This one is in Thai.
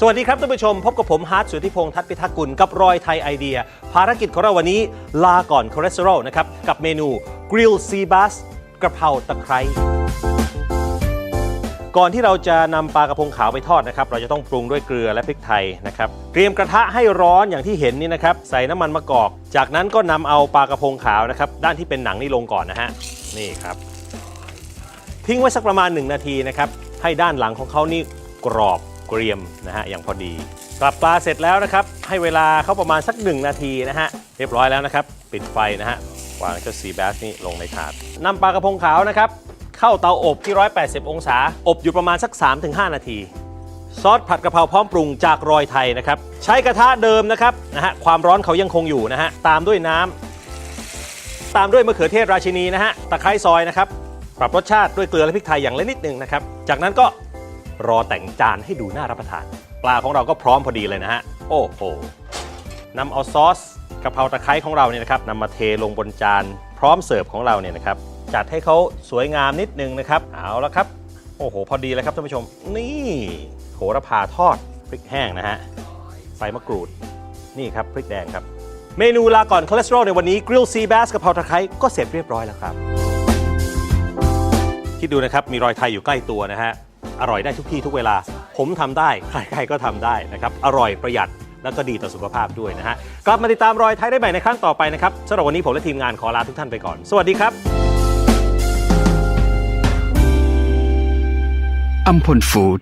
สวัสดีครับท่านผู้ชม พบกับผมฮาร์ดสุทธิพงษ์ทัศน์พิทักษ์กุลกับรอยไทยไอเดีย ภารกิจของเราวันนี้ลาก่อนคอเลสเตอรอลนะครับ กับเมนูกริลซีบัสกระเพราตะไคร้ก่อนที่เราจะนำปลากระพงขาวไปทอดนะครับ เราจะต้องปรุงด้วยเกลือและพริกไทยนะครับ เตรียมกระทะให้ร้อนอย่างที่เห็นนี่นะครับ ใส่น้ำมันมะกอก จากนั้นก็นำเอาปลากระพงขาวนะครับ ด้านที่เป็นหนังนี่ลงก่อนนะฮะนี่ครับ ทิ้งไว้สักประมาณ 1 นาทีนะครับให้ด้านหลังของเขานี่กรอบ เกรียมนะฮะอย่างพอดีกลับปลาเสร็จแล้วนะครับ ให้เวลาเขาประมาณสัก 1 นาทีนะฮะเรียบร้อยแล้วนะครับ ปิดไฟนะฮะวางเจ้าซีแบสนี่ลงในถาดนำปลากระพงขาวนะครับ เข้าเตาอบที่ 180 องศา อบอยู่ประมาณสัก 3-5 นาที ซอสผัดกะเพราพร้อมปรุงจากรอยไทยนะครับ ใช้กระทะเดิมนะครับนะฮะความร้อนเขายังคงอยู่นะฮะตามด้วยน้ำตามด้วยมะเขือเทศราชินีนะฮะตะไคร้ซอยนะครับปรับรสชาติด้วยเกลือและพริกไทยอย่างละนิดหนึ่งนะครับ จากนั้นก็ รอแต่งจานให้ดูน่ารับประทาน ปลาของเราก็พร้อมพอดีเลยนะฮะ โอ้โหนำเอาซอสกะเพราตะไคร้ของเราเนี่ยนะครับนำมาเทลงบนจานพร้อมเสิร์ฟของเราเนี่ยนะครับ จัดให้เขาสวยงามนิดนึงนะครับ เอาละครับ โอ้โห พอดีเลยครับท่านผู้ชม นี่โหระพาทอดพริกแห้งนะฮะใบมะกรูด นี่ครับพริกแดงครับ เมนูลาก่อนคอเลสเตอรอลในวันนี้กริลซีแบสกะเพราตะไคร้ก็เสร็จเรียบร้อยแล้วครับ คิดดูนะครับมีรอยไทยอยู่ใกล้ตัวนะฮะ อร่อยได้ทุกที่ทุกเวลา ผมทำได้ ใครๆก็ทำได้นะครับ อร่อยประหยัดแล้วก็ดีต่อสุขภาพด้วยนะฮะ กลับมาติดตามรอยไทยได้ใหม่ในครั้งต่อไปนะครับสำหรับวันนี้ผมและทีมงานขอลาทุกท่านไปก่อน สวัสดีครับอัมพลฟู้ด